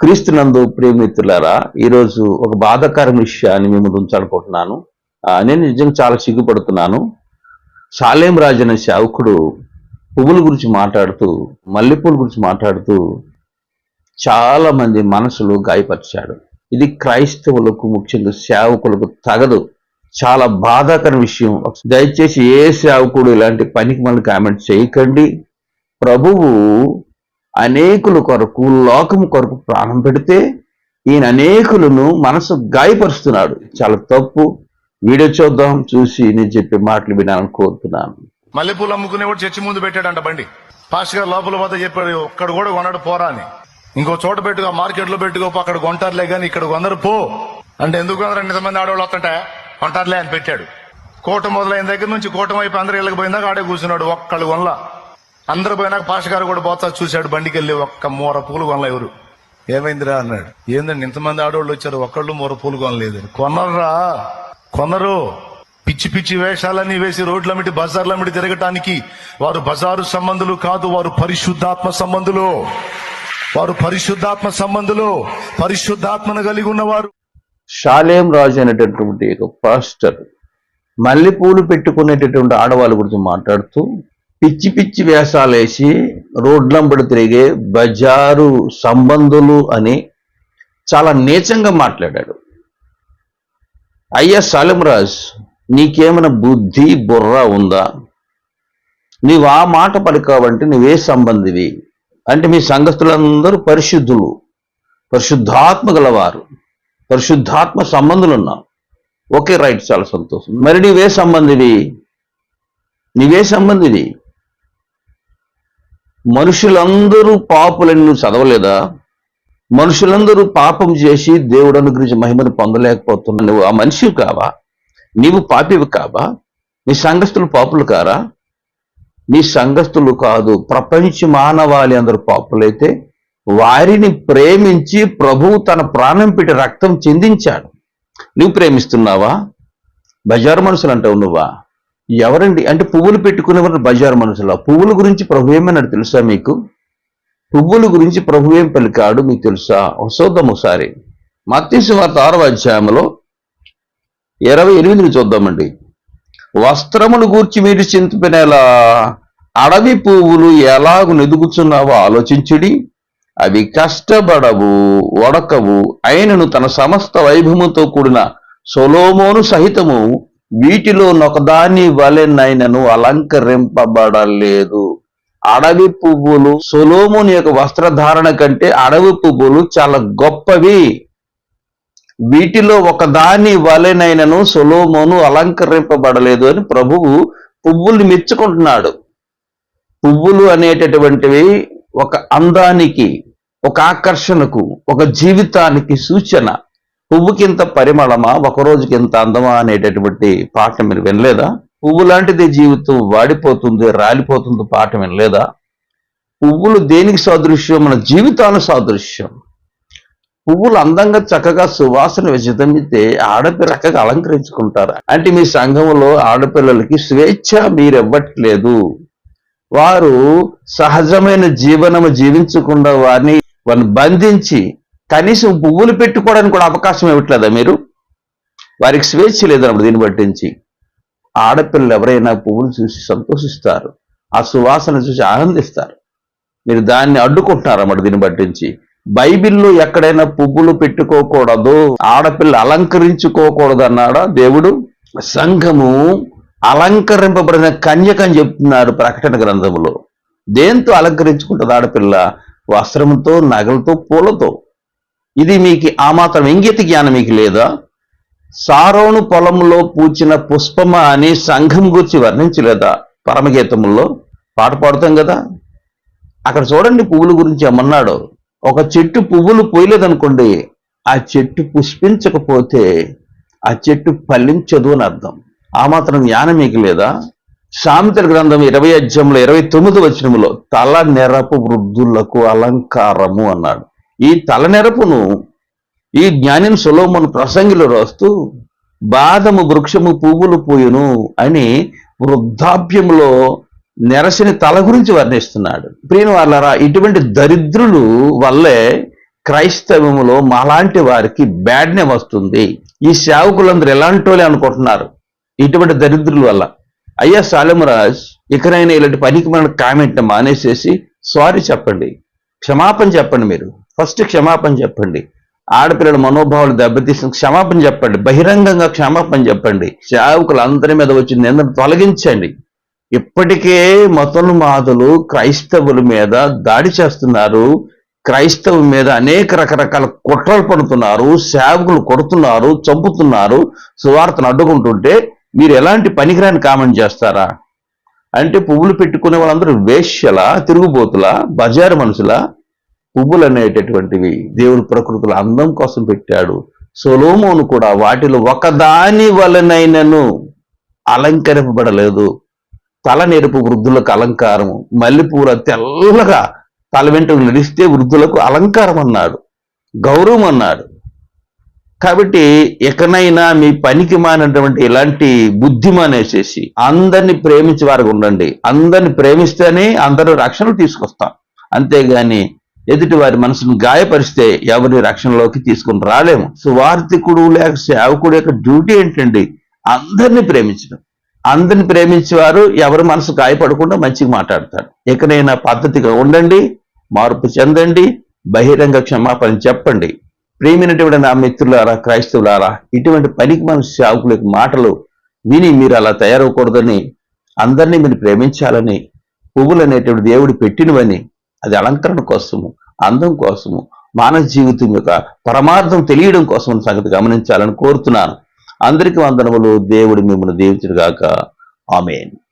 క్రీస్తునందు ప్రేమితులారా ఈరోజు ఒక బాధాకరం విషయాన్ని మేము ఉంచాలనుకుంటున్నాను. నేను నిజంగా చాలా సిగ్గుపడుతున్నాను. సాలేం రాజు అనే శావకుడు పువ్వుల గురించి మాట్లాడుతూ మల్లెపూల గురించి మాట్లాడుతూ చాలా మంది మనసులు గాయపరిచాడు. ఇది క్రైస్తవులకు ముఖ్యంగా సేవకులకు తగదు. చాలా బాధాకర విషయం. దయచేసి ఏ సేవకుడు ఇలాంటి పనికి మళ్ళీ కామెంట్ చేయకండి. ప్రభువు అనేకుల కొరకు లోకం కొరకు ప్రాణం పెడితే ఈయన అనేకులను మనసు గాయపరుస్తున్నాడు. చాలా తప్పు. వీడియో చూద్దాం. చూసి నేను చెప్పే మాటలు వినాలని కోరుతున్నాను. మల్లెపూలు అమ్ముకునేవాడు చర్చి ముందు పెట్టాడంట బండి. పాస్టర్ గారు లోపల పోతే చెప్పాడు ఒక్కడ కూడా కొన్నాడు పోరా అని. ఇంకో చోట పెట్టుకో మార్కెట్లో పెట్టుకో అక్కడ కొంటారులే కానీ ఇక్కడ కొందరు పో. అంటే ఎందుకు కొందరు? ఇంతమంది ఆడవాళ్ళు వస్తుంటే కొంటారులే అని పెట్టాడు. కోట మొదలైన దగ్గర నుంచి కూటమి వైపు అందరు ఇళ్ళకి పోయిందాక ఆడే కూర్చున్నాడు ఒక్కళ్ళు కొనలా. అందరు పోయినాక పాస్టర్ గారు కూడా పోతా చూశాడు బండికి వెళ్ళి ఒక్క మూర పూలు కొనలే ఎవరు. ఏమైందిరా అన్నాడు. ఏందండి ఇంతమంది ఆడవాళ్ళు వచ్చారు ఒక్కళ్ళు మూర పూలు కొనలేదు. కొనర్రా కొనరు. పిచ్చి పిచ్చి వేషాలన్నీ వేసి రోడ్లమిటి బజార్లమిటి తిరగటానికి వారు బజారు సంబంధులు కాదు వారు పరిశుద్ధాత్మ సంబంధులు. వారు పరిశుద్ధాత్మ సంబంధులు పరిశుద్ధాత్మను కలిగి ఉన్నవారు. షాలేం రాజు అనేటటువంటి ఒక పాస్టర్ మల్లెపూలు పెట్టుకునేటటువంటి ఆడవాళ్ళ గురించి మాట్లాడుతూ పిచ్చి పిచ్చి వేషాలేసి రోడ్లంబడి తిరిగే బజారు సంబంధులు అని చాలా నీచంగా మాట్లాడాడు. అయ్యా సాలెంరాజ్ నీకేమైనా బుద్ధి బుర్ర ఉందా? నీవు ఆ మాట పలికావంటే నువ్వే సంబంధివి అంటే మీ సంఘస్థులందరూ పరిశుద్ధులు పరిశుద్ధాత్మ గలవారు పరిశుద్ధాత్మ సంబంధులు ఉన్నావు ఓకే రైట్ చాలా సంతోషం. మరి నీవే సంబంధివి? నీవే సంబంధివి? మనుషులందరూ పాపులని నువ్వు చదవలేదా? మనుషులందరూ పాపం చేసి దేవుడు అనుగ్రహించి మహిమను పొందలేకపోతున్నా. నువ్వు ఆ మనిషివి కావా? నీవు పాపివి కావా? నీ సంఘస్థులు పాపులు కారా? నీ సంఘస్థులు కాదు. ప్రపంచ మానవాళి అందరు పాపులైతే వారిని ప్రేమించి ప్రభువు తన ప్రాణం పెట్టి రక్తం చెందించాడు. నువ్వు ప్రేమిస్తున్నావా? బజారు మనుషులు అంటావు నువ్వా? ఎవరండి? అంటే పువ్వులు పెట్టుకునేవారు బజారు మనుషుల. పువ్వుల గురించి ప్రభు ఏమన్నాడు తెలుసా మీకు? పువ్వుల గురించి ప్రభు ఏం పలికాడు మీకు తెలుసా? చూద్దాం ఒకసారి. మత్స్సు వార్త ఆరవ అధ్యాయంలో ఇరవై ఎనిమిదిని చూద్దామండి. వస్త్రములు గూర్చి మీరు చింతపినేలా అడవి పువ్వులు ఎలాగు నెదుగుచున్నావో ఆలోచించుడి. అవి కష్టపడవు వడకవు. అయినను తన సమస్త వైభవముతో కూడిన సొలోమోను సహితము వీటిలో నొకదాని వలె నైనను అలంకరింపబడలేదు. అడవి పువ్వులు సొలోమోని యొక్క వస్త్రధారణ కంటే అడవి పువ్వులు చాలా గొప్పవి. వీటిలో ఒకదాని వలెనైనను సొలోమోను అలంకరింపబడలేదు అని ప్రభువు పువ్వుల్ని మెచ్చుకుంటున్నాడు. పువ్వులు అనేటటువంటివి ఒక అందానికి ఒక ఆకర్షణకు ఒక జీవితానికి సూచన. పువ్వుకింత పరిమళమా ఒక రోజుకి ఇంత అందమా అనేటటువంటి పాట మీరు వినలేదా? పువ్వు లాంటిది జీవితం వాడిపోతుంది రాలిపోతుంది పాట వినలేదా? పువ్వులు దేనికి సాదృశ్యం? మన జీవితాల సాదృశ్యం. పువ్వులు అందంగా చక్కగా సువాసన విచితమితే ఆడపిల్లకగా అలంకరించుకుంటారు. అంటే మీ సంఘంలో ఆడపిల్లలకి స్వేచ్ఛ మీరు ఇవ్వట్లేదు వారు సహజమైన జీవనము జీవించకుండా వారిని వారిని బంధించి కనీసం పువ్వులు పెట్టుకోవడానికి కూడా అవకాశం ఇవ్వట్లేదా మీరు? వారికి స్వేచ్ఛ లేదన్నప్పుడు దీన్ని పట్టించి ఆడపిల్లలు ఎవరైనా పువ్వులు చూసి సంతోషిస్తారు. ఆ సువాసన చూసి ఆనందిస్తారు. మీరు దాన్ని అడ్డుకుంటున్నారు దీన్ని పట్టించి బైబిల్లో ఎక్కడైనా పువ్వులు పెట్టుకోకూడదు ఆడపిల్ల అలంకరించుకోకూడదు అన్నాడా దేవుడు? సంఘము అలంకరింపబడిన కన్యక అని చెప్తున్నారు ప్రకటన గ్రంథములో. దేంతో అలంకరించుకుంటుంది ఆడపిల్ల? వస్త్రంతో నగలతో పూలతో. ఇది మీకు ఆ మాత్రం ఇంగిత జ్ఞానం మీకు లేదా? సారోను పొలంలో పూచిన పుష్పమ అని సంఘం గురించి వర్ణించలేదా? పరమగీతముల్లో పాట పాడుతాం కదా? అక్కడ చూడండి పువ్వుల గురించి ఏమన్నాడు. ఒక చెట్టు పువ్వులు పోయలేదనుకోండి ఆ చెట్టు పుష్పించకపోతే ఆ చెట్టు ఫలించదు అని అర్థం. ఆ మాత్రం జ్ఞానం మీకు లేదా? సామెతల గ్రంథం ఇరవై అధ్యాయంలో ఇరవై తొమ్మిది వచనములో తల నెరపు వృద్ధులకు అలంకారము అన్నాడు. ఈ తల నెరపును ఈ జ్ఞానిని సులోమును ప్రసంగిలో రాస్తూ బాదము వృక్షము పువ్వులు పూయును అని వృద్ధాప్యంలో నెరసిన తల గురించి వర్ణిస్తున్నాడు. ప్రియుని వాళ్ళరా ఇటువంటి దరిద్రులు వల్లే క్రైస్తవములో మాలాంటి వారికి బ్యాడ్ నేమ్ వస్తుంది. ఈ సేవకులందరూ ఎలాంటి వాళ్ళే అనుకుంటున్నారు ఇటువంటి దరిద్రుల వల్ల. అయ్యా సాలెమరాజ్ ఇకనైనా ఇలాంటి పనికి మన కామెంట్ మానేసేసి సారీ చెప్పండి క్షమాపణ చెప్పండి మీరు. ఫస్ట్ క్షమాపణ చెప్పండి. ఆడపిల్లల మనోభావాలు దెబ్బతీసిన క్షమాపణ చెప్పండి. బహిరంగంగా క్షమాపణ చెప్పండి. సేవకులు అందరి మీద వచ్చిన నిందను తొలగించండి. ఇప్పటికే మతోన్మాదులు క్రైస్తవుల మీద దాడి చేస్తున్నారు. క్రైస్తవు మీద అనేక రకరకాల కుట్రలు పడుతున్నారు. సేవకులు కొడుతున్నారు చంపుతున్నారు. సువార్తను అడ్డుకుంటుంటే మీరు ఎలాంటి పనికిరాని కామెంట్ చేస్తారా? అంటే పువ్వులు పెట్టుకునే వాళ్ళందరూ వేశ్యల తిరుగుబోతుల బజారు మనుషులా? పువ్వులు అనేటటువంటివి దేవుడు ప్రకృతుల అందం కోసం పెట్టాడు. సొలోమోను కూడా వాటిలో ఒకదాని వలనైనను అలంకరింపబడలేదు. తల నెరుపు వృద్ధులకు అలంకారము మల్లెపూల తెల్లగా తల వెంట్రుకలు నడిస్తే వృద్ధులకు అలంకారం అన్నాడు గౌరవం అన్నాడు కాబట్టి ఎక్కడైనా మీ పనికి మానటువంటి ఇలాంటి బుద్ధి మానేసేసి అందరిని ప్రేమించే వారికి ఉండండి. అందరిని ప్రేమిస్తేనే అందరూ రక్షణ తీసుకొస్తాం. అంతేగాని ఎదుటి వారి మనసును గాయపరిస్తే ఎవరి రక్షణలోకి తీసుకుని రాలేము. సువార్థికుడు లేక సేవకుడు యొక్క డ్యూటీ ఏంటండి? అందరిని ప్రేమించడం. అందరిని ప్రేమించేవారు ఎవరి మనసు గాయపడకుండా మంచిగా మాట్లాడతారు. ఎక్కడైనా పద్ధతిగా ఉండండి మార్పు చెందండి బహిరంగ క్షమాపణ చెప్పండి. ప్రేమినటువంటి నా మిత్రులారా క్రైస్తవులారా ఇటువంటి పనికి మన సేవకుల మాటలు విని మీరు అలా తయారవకూడదని అందరినీ మీరు ప్రేమించాలని పువ్వులు అనేటువంటి దేవుడు పెట్టినవని అది అలంకరణ కోసము అందం కోసము మానవ జీవితం యొక్క పరమార్థం తెలియడం కోసం సంగతి గమనించాలని కోరుతున్నాను. అందరికీ వందనములు. దేవుడు మిమ్మల్ని దీవించుగాక ఆమెను.